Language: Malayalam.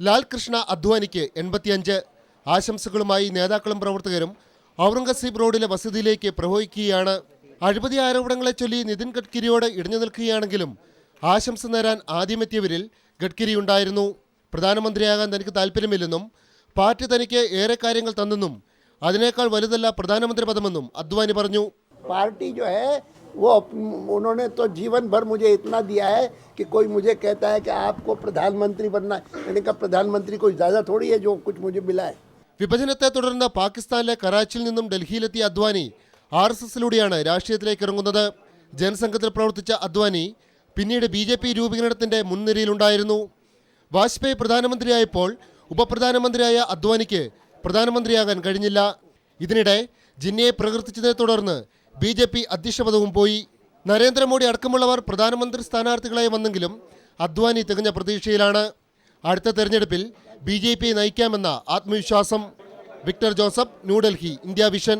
ലാൽകൃഷ്ണ അദ്വാനിക്ക് എൺപത്തിയഞ്ച്. ആശംസകളുമായി നേതാക്കളും പ്രവർത്തകരും ഔറംഗസീബ് റോഡിലെ വസതിയിലേക്ക് പ്രവഹിക്കുകയാണ്. അഴിമതി ആരോപണങ്ങളെ ചൊല്ലി നിതിൻ ഗഡ്കരിയോട് ഇടഞ്ഞു നിൽക്കുകയാണെങ്കിലും ആശംസ നേരാൻ ആദ്യമെത്തിയവരിൽ ഗഡ്കരി ഉണ്ടായിരുന്നു. പ്രധാനമന്ത്രിയാകാൻ തനിക്ക് താല്പര്യമില്ലെന്നും പാർട്ടി തനിക്ക് ഏറെ കാര്യങ്ങൾ തന്നെന്നും അതിനേക്കാൾ വലുതല്ല പ്രധാനമന്ത്രി പദമെന്നും അദ്വാനി പറഞ്ഞു. പാർട്ടി वो अप- उन्होंने तो जीवन भर मुझे इतना दिया है कि कोई मुझे कहता है कि आपको प्रधानमंत्री बनना है। मैंने कहा प्रधानमंत्री कोई ज़्यादा थोड़ी है जो कुछ मुझे मिला है വിഭജനത്തെ തുടർന്ന് പാകിസ്ഥാനിലെ കറാച്ചിയിൽ നിന്നും ഡൽഹിയിലെത്തിയ അദ്വാനി ആർ എസ് എസിലൂടെയാണ് രാഷ്ട്രീയത്തിലേക്ക് ഇറങ്ങുന്നത് ജനസംഘത്തിൽ പ്രവർത്തിച്ച അദ്വാനി പിന്നീട് ബി ജെ പി രൂപീകരണത്തിന്റെ മുൻനിരയിലുണ്ടായിരുന്നു വാജ്പേയി പ്രധാനമന്ത്രിയായപ്പോൾ ഉപപ്രധാനമന്ത്രിയായ അദ്വാനിക്ക് പ്രധാനമന്ത്രിയാകാൻ കഴിഞ്ഞില്ല ഇതിനിടെ ജിന്നയെ പ്രകീർത്തിച്ചതിനെ തുടർന്ന് ബി ജെ പി അധ്യക്ഷപദവും പോയി. നരേന്ദ്രമോദി അടക്കമുള്ളവർ പ്രധാനമന്ത്രി സ്ഥാനാർത്ഥികളായി വന്നെങ്കിലും അദ്വാനി തികഞ്ഞ പ്രതീക്ഷയിലാണ്. അടുത്ത തെരഞ്ഞെടുപ്പിൽ ബി ജെ പി നയിക്കാമെന്ന ആത്മവിശ്വാസം. Victor Joseph New Delhi India Vision.